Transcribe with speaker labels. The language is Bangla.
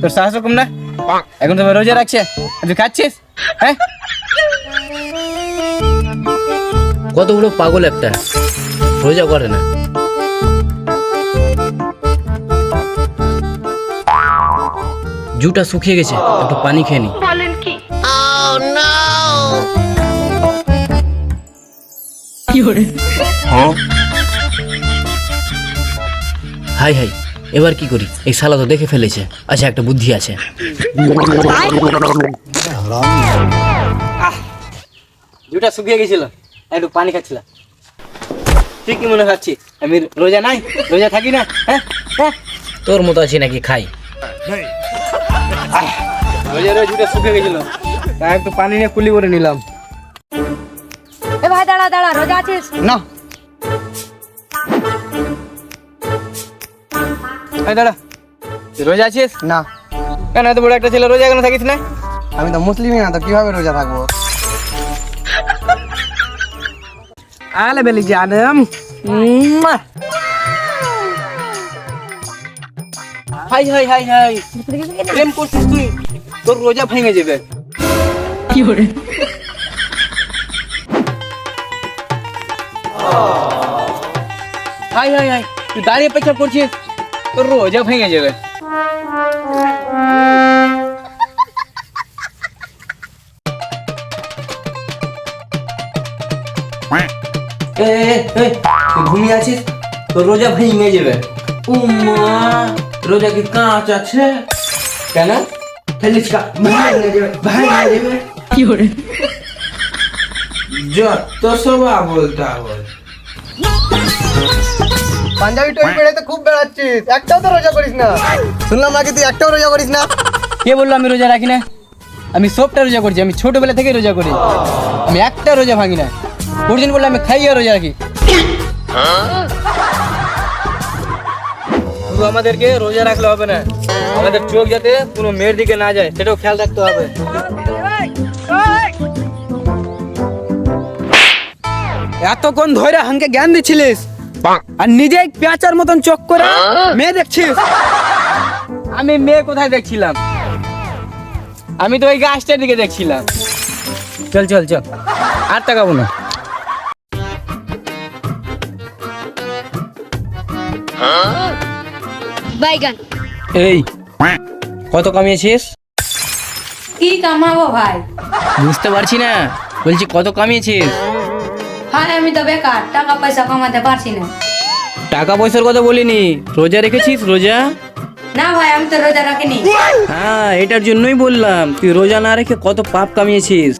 Speaker 1: তোর সাহস কম না? এখন তো রোজা রাখছে তুই খাচ্ছিস? হ্যাঁ?
Speaker 2: কতগুলো পাগল একটা রোজা করে না। জুটা শুকিয়ে গেছে একটু পানি খেয়ে নি। হাই হাই। এবার কি করি? এই শালা তো দেখে ফেলেছে। আচ্ছা একটা বুদ্ধি আছে।
Speaker 1: জুটা শুকিয়ে গেছিল একটু পানি খাচ্ছিলাম। তুই কি মনে খাচ্ছি আমি রোজা নাই? রোজা থাকি না? হ্যাঁ? হ্যাঁ?
Speaker 2: তোর মতো আছে নাকি খাই?
Speaker 1: রোজা রোজ জুটা শুকিয়ে গেছিল। একটু পানি নিয়ে কুলি করে নিলাম।
Speaker 3: এ ভাই দাঁড়া দাঁড়া রোজা আছিস?
Speaker 1: না। এই দাঁড়া তুই রোজা আছিস?
Speaker 4: না।
Speaker 1: কেন এত বড় একটা ছেলে রোজা কেন থাকিস না?
Speaker 4: আমি তো মুসলিমই না তো কীভাবে রোজা থাকব?
Speaker 1: আলে বেলি জানম হাই হাই হাই হাই। প্রেম করছিস তুই? তোর রোজা ভেঙে যাবে। হাই হাই হাই তুই দাঁড়িয়ে পেছাব করছিস? তোর রোজা ভেঙে যাবে এ, এ, এ, তুই ঘুমিয়ে আছিস তোর রোজা ভেঙে যাবে উম্মা রোজা কি কাঁচ আছে কেন ফেলিস কা ভেঙে যাবে ভেঙে যাবে কি করে যত সব বলতে বল
Speaker 4: পাঞ্জাবি টই পেড়ে তো খুব বেড়াচ্ছিস। একটাও তো রোজা করিস না। শুনলাম নাকি তুই একটাও রোজা করিস না?
Speaker 1: কে বলল আমি রোজা রাখি না? আমি সবটা রোজা করছি আমি ছোটবেলা থেকে রোজা করি। আমি একটা রোজা ভাঙি না। কোনদিন বললে আমি খাইয়ে রোজা রাখি। শুধু আমাদেরকে রোজা রাখলে হবে না আমাদের চোখ যাতে কোনো মেয়ের দিকে না যায় সেটাও খেয়াল রাখতে হবে। এতক্ষণ ধরে হাঙ্কে জ্ঞান দিচ্ছিলিস? আর নিজেই পেঁচার মতন চোখ করে মেয়ে দেখছিস? আমি মেয়ে কোথায় দেখছিলাম? আমি তো ওই গাছটার দিকে দেখছিলাম। চল চল চল। আর তাকাবো না।
Speaker 3: বাইগান।
Speaker 1: এই কত কামিয়েছিস?
Speaker 3: কি কামাবো ভাই?
Speaker 2: বুঝতে পারছি না। বলছি কত কামিয়েছিস?
Speaker 3: ভাই আমি তো বেকার টাকা পয়সা কামাতে পারছি না।
Speaker 2: টাকা পয়সার কথা বলিনি রোজা রেখেছিস রোজা?
Speaker 3: না ভাই আমি তো রোজা রাখিনি।
Speaker 2: হ্যাঁ এটার জন্যই বললাম তুই রোজা না রেখে কত পাপ কামিয়েছিস।